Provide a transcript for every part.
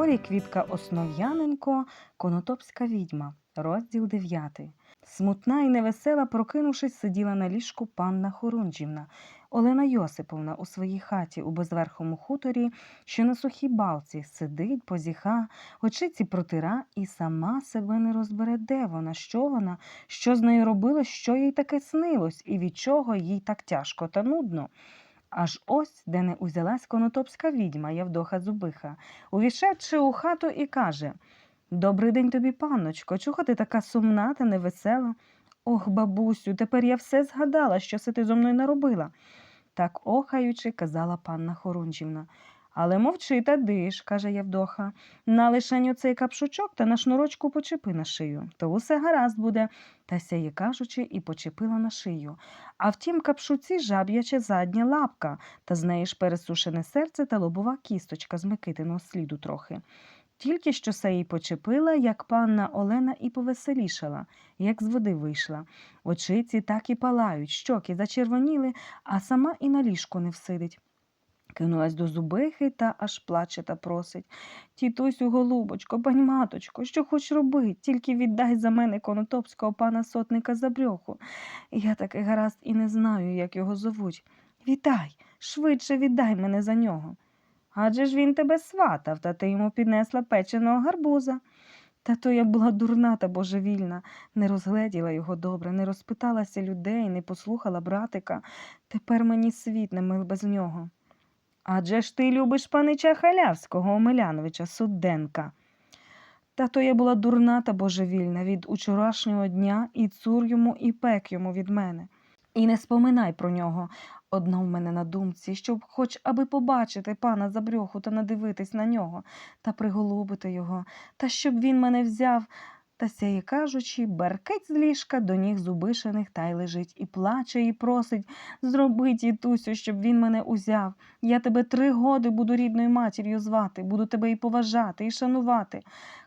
Григорій Квітка Основ'яненко, Конотопська відьма, розділ 9. Смутна і невесела, прокинувшись, сиділа на ліжку панна Хорунжівна, Олена Йосиповна у своїй хаті у безверхому хуторі, що на сухій балці сидить, позіха, очиці протира і сама себе не розбере, де вона, що вона, що з нею робилось, що їй таке снилось, і від чого їй так тяжко та нудно. Аж ось, де не узялась конотопська відьма Явдоха Зубиха, увійшедши у хату і каже Добрий день тобі, панночко, чого ти така сумна та невесела? Ох, бабусю, тепер я все згадала, що це ти зо мною наробила. Так охаючи, казала панна Хорунжівна. Але мовчи та диш, каже Явдоха, на лишень оцей капшучок та на шнурочку почепи на шию, то усе гаразд буде. Та сяє кажучи, і почепила на шию. А в тім капшуці жаб'яче задня лапка, та з неї ж пересушене серце та лобова кісточка з Микитиного сліду трохи. Тільки що се їй почепила, як панна Олена і повеселішала, як з води вийшла. Очиці так і палають, щоки зачервоніли, а сама і на ліжку не всидить. Кинулась до зубихи та аж плаче та просить. Тітусю, голубочко, пані маточко, що хоч робить, тільки віддай за мене конотопського пана сотника забрьоху. Я таки гаразд і не знаю, як його зовуть. Віддай, швидше віддай мене за нього. Адже ж він тебе сватав, та ти йому піднесла печеного гарбуза. Та то я була дурна та божевільна, не розгледіла його добре, не розпиталася людей, не послухала братика. Тепер мені світ не мил без нього. Адже ж ти любиш панича Халявського Омеляновича Суденка. Та то я була дурна та божевільна від учорашнього дня і цур йому, і пек йому від мене. І не споминай про нього. Одно в мене на думці, щоб хоч аби побачити пана Забрьоху та надивитись на нього, та приголубити його, та щоб він мене взяв. Та сяє кажучи, беркить з ліжка до ніг зубишених та й лежить, і плаче, і просить зроби, тітусю, щоб він мене узяв. Я тебе три годи буду рідною матір'ю звати, буду тебе і поважати, і шанувати.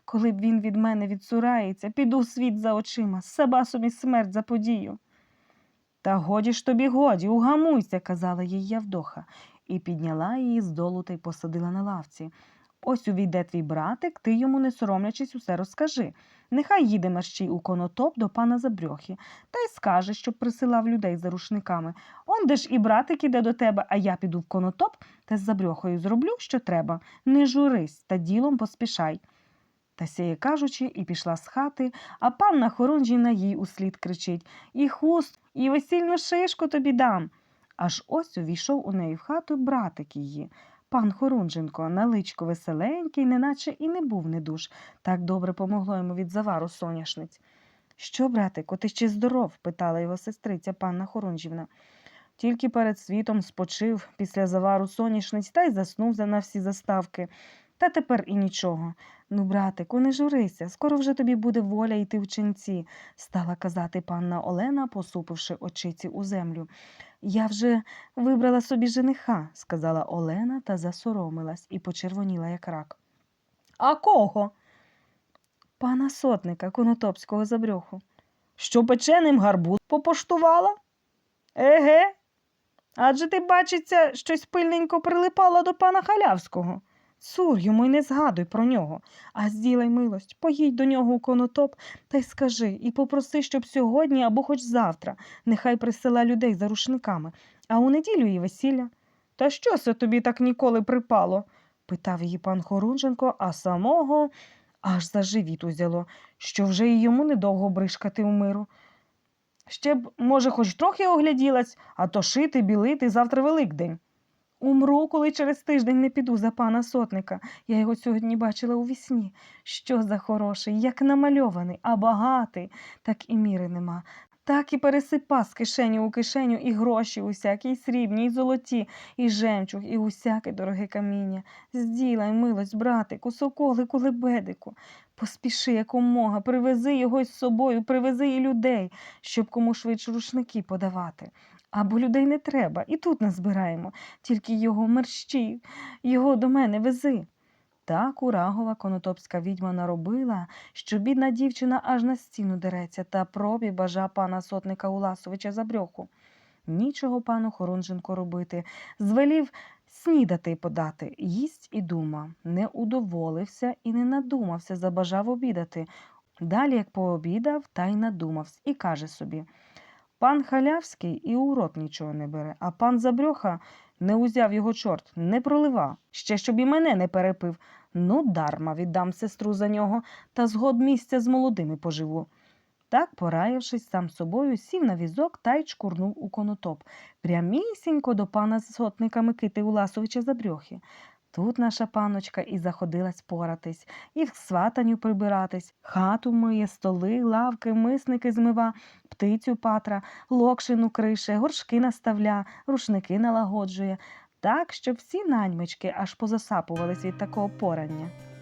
Коли б він від мене відсурається, піду світ за очима, саба собі смерть за подію. Та годі ж тобі годі, угамуйся, казала їй Явдоха, і підняла її з долу та й посадила на лавці. Ось увійде твій братик, ти йому, не соромлячись, усе розкажи. Нехай їде мерщій у конотоп до пана Забрьохи, та й скаже, щоб присилав людей за рушниками. Он де ж і братик іде до тебе, а я піду в конотоп та з Забрьохою зроблю, що треба. Не журись та ділом поспішай. Та сяє кажучи, і пішла з хати, а панна Хорунжівна їй услід кричить І хуст, і весільну шишку тобі дам. Аж ось увійшов у неї в хату братик її. Пан Хорунженко, наличко веселенький, неначе і не був недуж. Так добре помогло йому від завару соняшниць. Що, братику, ти ще здоров? питала його сестриця панна Хорунжівна. Тільки перед світом спочив після завару соняшниць та й заснув за на всі заставки. Та тепер і нічого. Ну, братику, не журися, скоро вже тобі буде воля йти в ченці, стала казати панна Олена, посупивши очиці у землю. Я вже вибрала собі жениха, сказала Олена та засоромилась і почервоніла, як рак. А кого? Пана сотника конотопського забрьоху. Що печеним гарбуз попоштувала? Еге. Адже ти, бачиться, щось пильненько прилипала до пана халявського. Цур йому й не згадуй про нього, а зділай милость, поїдь до нього у конотоп та й скажи, і попроси, щоб сьогодні або хоч завтра нехай присила людей за рушниками, а у неділю і весілля. Та що це тобі так ніколи припало? питав її пан Хорунженко, а самого аж за живіт узяло, що вже й йому недовго бришкати у миру. Ще б, може, хоч трохи огляділась, а то шити, білити завтра Великдень. Умру, коли через тиждень не піду за пана сотника. Я його сьогодні бачила у вісні. Що за хороший, як намальований, а багатий, так і міри нема. Так і пересипа з кишені у кишеню і гроші усякі, і срібні, і золоті, і жемчуг, і усяке дороге каміння. Зділай, милость, братику, соколику, лебедику. Поспіши якомога, привези його із собою, привези і людей, щоб кому швидше рушники подавати. Або людей не треба, і тут назбираємо, тільки його мерщій, його до мене вези. Так урагова конотопська відьма наробила, що бідна дівчина аж на стіну дереться та пробі бажа пана сотника Уласовича за брьоху. Нічого пану Хорунженко робити. Звелів снідати подати. Їсть і дума. Не удоволився і не надумався, забажав обідати. Далі, як пообідав, та й надумався, і каже собі Пан халявський і у рот нічого не бере, а пан Забрьоха не узяв його чорт, не пролива. Ще щоб і мене не перепив. Ну, дарма віддам сестру за нього, та згод місця з молодими поживу. Так, пораївшись сам собою, сів на візок та й чкурнув у конотоп, прямісінько до пана сотника Микити Уласовича Забрьохи. Тут наша паночка і заходилась поратись, і в сватанню прибиратись, хату миє, столи, лавки, мисники змива, птицю патра, локшину крише, горшки наставля, рушники налагоджує, так, щоб всі наймички аж позасапувались від такого порання.